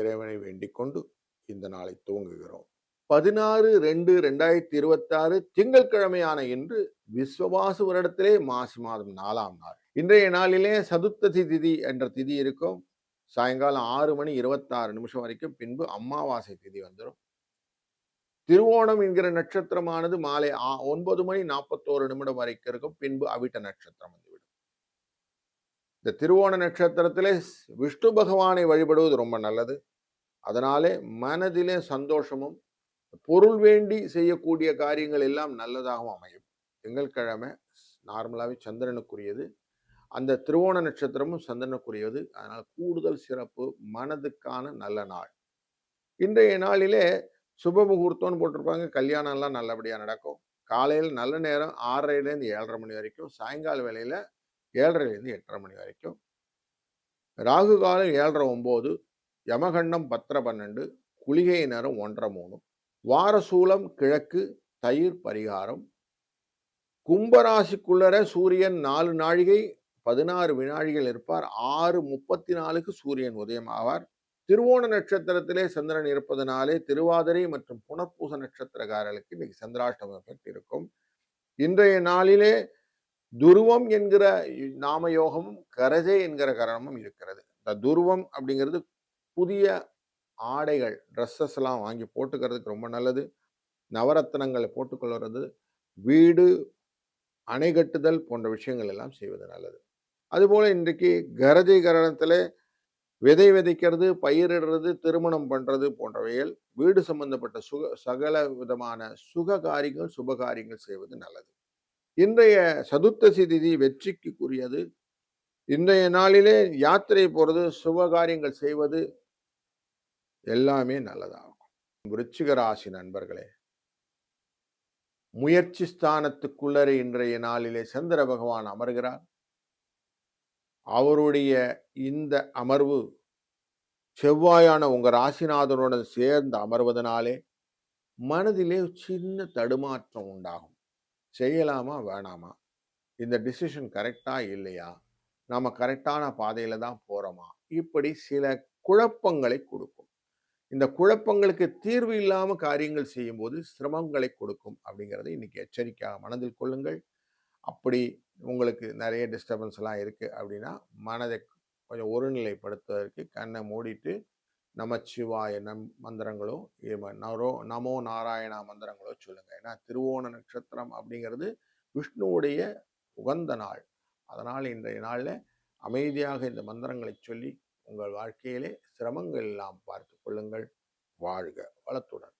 இறைவனை வேண்டிக் கொண்டு இந்த நாளை துவங்குகிறோம். பதினாறு ரெண்டு ரெண்டாயிரத்தி இருபத்தாறு திங்கட்கிழமையான இன்று விஸ்வவாசு வருடத்திலே மாசி மாதம் நாலாம் நாள். இன்றைய நாளிலே சதுர்த்ததி திதி என்ற திதி இருக்கும். சாயங்காலம் ஆறு மணி இருபத்தாறு நிமிஷம் வரைக்கும் பின்பு அமாவாசை திதி வந்துடும் திருவோணம் என்கிற நட்சத்திரமானது மாலை ஒன்பது மணி நாற்பத்தோரு நிமிடம் வரைக்கும் இருக்கும். பின்பு அவிட்ட நட்சத்திரம் வந்து இந்த திருவோண நட்சத்திரத்திலே விஷ்ணு பகவானை வழிபடுவது ரொம்ப நல்லது. அதனாலே மனதிலே சந்தோஷமும் பொருள் வேண்டி செய்யக்கூடிய காரியங்கள் எல்லாம் நல்லதாகவும் அமையும். திங்கட்கிழமை நார்மலாகவே சந்திரனுக்குரியது. அந்த திருவோண நட்சத்திரமும் சந்திரனுக்குரியது. அதனால் கூடுதல் சிறப்பு மனதுக்கான நல்ல நாள். இன்றைய நாளிலே சுப முகூர்த்தம்னு போட்டிருப்பாங்க. கல்யாணம்லாம் நல்லபடியாக நடக்கும். காலையில் நல்ல நேரம் ஆறரைலேருந்து ஏழரை மணி வரைக்கும் சாயங்கால வேலையில் ஏழரைலேருந்து எட்டரை மணி வரைக்கும். ராகு காலம் ஏழரை ஒம்பது யமகண்டம் பத்தரை பன்னெண்டு குளிகை நேரம் ஒன்றரை மூணு வாரசூலம் கிழக்கு தயிர் பரிகாரம். கும்பராசிக்குள்ளர சூரியன் நாலு நாழிகை பதினாறு வினாழிகள் இருப்பார். ஆறு முப்பத்தி நாலுக்கு சூரியன் உதயம் ஆவார் திருவோண நட்சத்திரத்திலே சந்திரன் இருப்பதனாலே திருவாதிரை மற்றும் புனர்பூச நட்சத்திரக்காரர்களுக்கு இன்னைக்கு சந்திராஷ்டமம் எஃபெக்ட் இருக்கும் இன்றைய நாளிலே துருவம் என்கிற நாம யோகமும் கரஜை என்கிற கரணமும் இருக்கிறது. இந்த துருவம் அப்படிங்கிறது புதிய ஆடைகள் ட்ரெஸ்ஸஸ் எல்லாம் வாங்கி போட்டுக்கிறதுக்கு ரொம்ப நல்லது. நவரத்னங்களை போட்டுக்கொள்வது வீடு அணை கட்டுதல் போன்ற விஷயங்கள் எல்லாம் செய்வது நல்லது. அதுபோல் இன்றைக்கு கரஜை கரணத்தில் விதை விதைக்கிறது பயிரிடுறது திருமணம் பண்ணுறது போன்றவைகள் வீடு சம்பந்தப்பட்ட சுக சகல விதமான சுக காரியங்கள் சுபகாரியங்கள் செய்வது நல்லது. இன்றைய சதுர்த்தசி திதி வெற்றிக்குரியது. இன்றைய நாளிலே யாத்திரை போகிறது சுபகாரியங்கள் செய்வது எல்லாமே நல்லதாகும். விருச்சிக ராசி நண்பர்களே முயற்சி ஸ்தானத்துக்குள்ளரை இன்றைய நாளிலே சந்திர பகவான் அமர்கிறார். அவருடைய இந்த அமர்வு செவ்வாயான உங்கள் ராசிநாதனுடன் சேர்ந்து அமர்வதனாலே மனதிலே சின்ன தடுமாற்றம் உண்டாகும். செய்யலாமா? வேணாமா? இந்த டிசிஷன் கரெக்டாக இல்லையா? நாம் கரெக்டான பாதையில் தான் போகிறோமா இப்படி சில குழப்பங்களை கொடுக்கும். இந்த குழப்பங்களுக்கு தீர்வு இல்லாமல் காரியங்கள் செய்யும்போது சிரமங்களை கொடுக்கும் அப்படிங்கிறத இன்றைக்கி எச்சரிக்கையாக மனதில் கொள்ளுங்கள். அப்படி உங்களுக்கு நிறைய டிஸ்டர்பன்ஸ்லாம் இருக்குது அப்படின்னா மனதை கொஞ்சம் ஒருநிலைப்படுத்துவதற்கு கண்ணை மூடிட்டு நமச்சிவாய நம் மந்திரங்களோ நரோ நமோ நாராயணா மந்திரங்களோ சொல்லுங்கள் ஏன்னா திருவோண நட்சத்திரம் அப்படிங்கிறது விஷ்ணுவுடைய உகந்த நாள். அதனால் இன்றைய நாளில் அமைதியாக இந்த மந்திரங்களை சொல்லி உங்கள் வாழ்க்கையிலே சிரமங்கள் எல்லாம் பார்த்து கொள்ளுங்கள். வாழ்க வளத்துடன்.